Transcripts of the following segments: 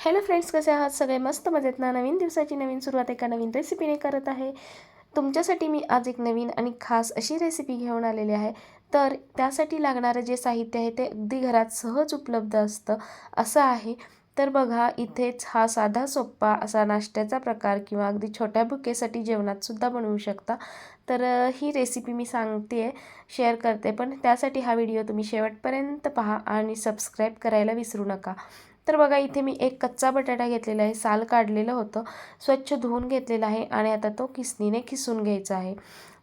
Hello friends कसे आहात? सगळे मस्त मजेत ना? नवीन दिवसाची नवीन सुरुवात एका नवीन रेसिपीने करत आहे. तुमच्यासाठी मी आज एक नवीन आणि खास अशी रेसिपी घेऊन आलेली आहे. तर त्यासाठी लागणारं जे साहित्य आहे ते अगदी घरात सहज उपलब्ध असतं असं आहे. तर बघा इथेच हा साधा सोप्पा असा नाश्त्याचा प्रकार किंवा अगदी छोट्या भुकेसाठी जेवणातसुद्धा बनवू शकता. तर ही रेसिपी मी सांगते आहे शेअर करते. पण त्यासाठी हा व्हिडिओ तुम्ही शेवटपर्यंत पहा आणि सबस्क्राईब करायला विसरू नका. तर बघा इथे मी एक कच्चा बटाटा घेतलेला आहे. साल काढलेलं होतं. स्वच्छ धुवून घेतलेला आहे आणि आता तो किसनीने खिसून घ्यायचा आहे.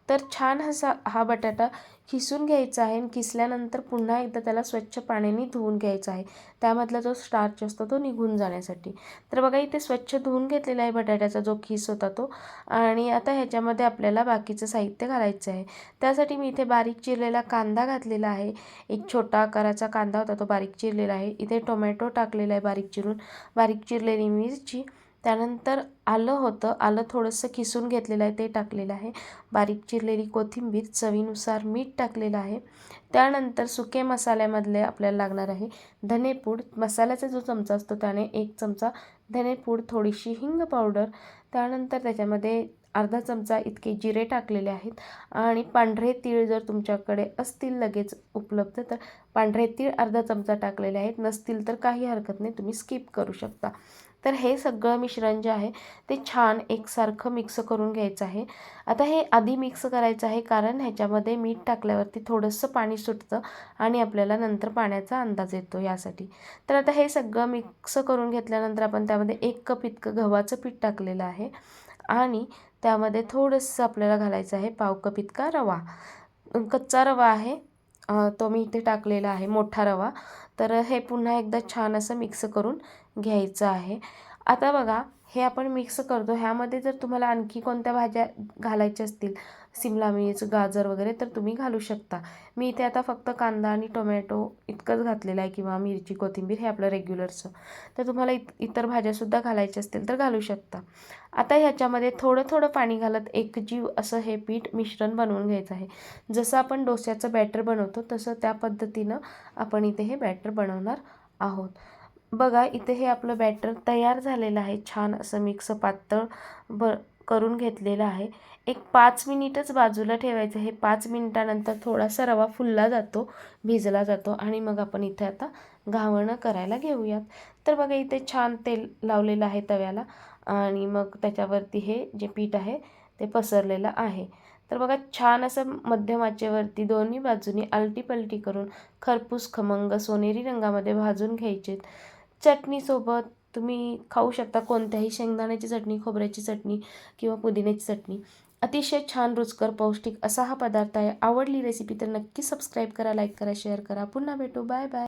तर छान असा हा बटाटा खिसून घ्यायचा आहे आणि किसल्यानंतर पुन्हा एकदा त्याला स्वच्छ पाण्याने धुवून घ्यायचा आहे. त्यामधला जो स्टार्च असतो तो निघून जाण्यासाठी. तर बघा इथे स्वच्छ धुवून घेतलेला आहे बटाट्याचा जो खिस होता तो. आणि आता ह्याच्यामध्ये आपल्याला बाकीचं साहित्य घालायचं आहे. त्यासाठी मी इथे बारीक चिरलेला कांदा घातलेला आहे. एक छोटा आकाराचा कांदा होता तो बारीक चिरलेला आहे. इथे टोमॅटो टाकलेला आहे बारीक चिरून. बारीक चिरलेली मिरची. त्यानंतर आलं होतं आलं थोडंसं किसून घेतलेलं आहे ते टाकलेलं आहे. बारीक चिरलेली कोथिंबीर चवीनुसार मीठ टाकलेलं आहे. त्यानंतर सुके मसाल्यामधले आपल्याला लागणार आहे धनेपूड. मसाल्याचा जो चमचा असतो त्याने एक चमचा धनेपूड थोडीशी हिंग पावडर त्यानंतर त्याच्यामध्ये अर्धा चमचा इतके जिरे टाकलेले आहेत. आणि पांढरे तीळ जर तुमच्याकडे असतील लगेच उपलब्ध तर पांढरे तीळ अर्धा चमचा टाकलेले आहेत. नसतील तर काही हरकत नाही तुम्ही स्किप करू शकता. तर हे सगळं मिश्रण जे आहे ते छान एकसारखं मिक्स करून घ्यायचं आहे. आता हे आधी मिक्स करायचं आहे कारण ह्याच्यामध्ये मीठ टाकल्यावरती थोडंसं पाणी सुटतं आणि आपल्याला नंतर पाण्याचा अंदाज येतो यासाठी. तर आता हे सगळं मिक्स करून घेतल्यानंतर आपण त्यामध्ये एक कप इतकं गव्हाचं पीठ टाकलेलं आहे आणि त्यामध्ये थोडंसं आपल्याला घालायचं आहे पाव कप इतका रवा. कच्चा रवा आहे तो मी इथे टाकलेला आहे मोठा रवा. तर हे पुन्हा एकदा छान असं मिक्स करून घ्यायचं आहे. आता बघा हे आपण मिक्स करतो. ह्यामध्ये जर तुम्हाला आणखी कोणत्या भाज्या घालायच्या असतील? सिमला मिर्च गाजर वगैरे तर तुम्ही घालू शकता. मी इथे आता फक्त कांदा आणि टोमॅटो इतकंच घातलेलं आहे किंवा मिरची कोथिंबीर हे आपलं रेग्युलरचं तर तुम्हाला इत इतर भाज्यासुद्धा घालायच्या असतील तर घालू शकता. आता ह्याच्यामध्ये थोडं थोडं पाणी घालत एकजीव असं हे पीठ मिश्रण बनवून घ्यायचं आहे. जसं आपण डोस्याचं बॅटर बनवतो तसं त्या पद्धतीनं आपण इथे हे बॅटर बनवणार आहोत. बघा इथे हे आपलं बॅटर तयार झालेलं आहे. छान असं मिक्स पातळ ब करून घेतलेलं आहे. एक पाच मिनिटच बाजूला ठेवायचं. हे पाच मिनिटानंतर थोडासा रवा फुलला जातो भिजला जातो आणि मग आपण इथे आता घावणं करायला घेऊयात. तर बघा इथे छान तेल लावलेलं आहे तव्याला आणि मग त्याच्यावरती हे जे पीठ आहे ते पसरलेलं आहे. तर बघा छान असं मध्यमाचेवरती दोन्ही बाजूनी आलटी पलटी करून खरपूस खमंग सोनेरी रंगामध्ये भाजून घ्यायचेत. चटणीसोबत तुम्ही खाऊ शकता कोणत्याही शेंगदाण्याची चटणी खोबऱ्याची चटणी किंवा पुदिन्याची चटणी. अतिशय छान रुचकर पौष्टिक असा हा पदार्थ आहे. आवडली रेसिपी तर नक्की सबस्क्राईब करा लाईक करा शेअर करा. पुन्हा भेटू. Bye bye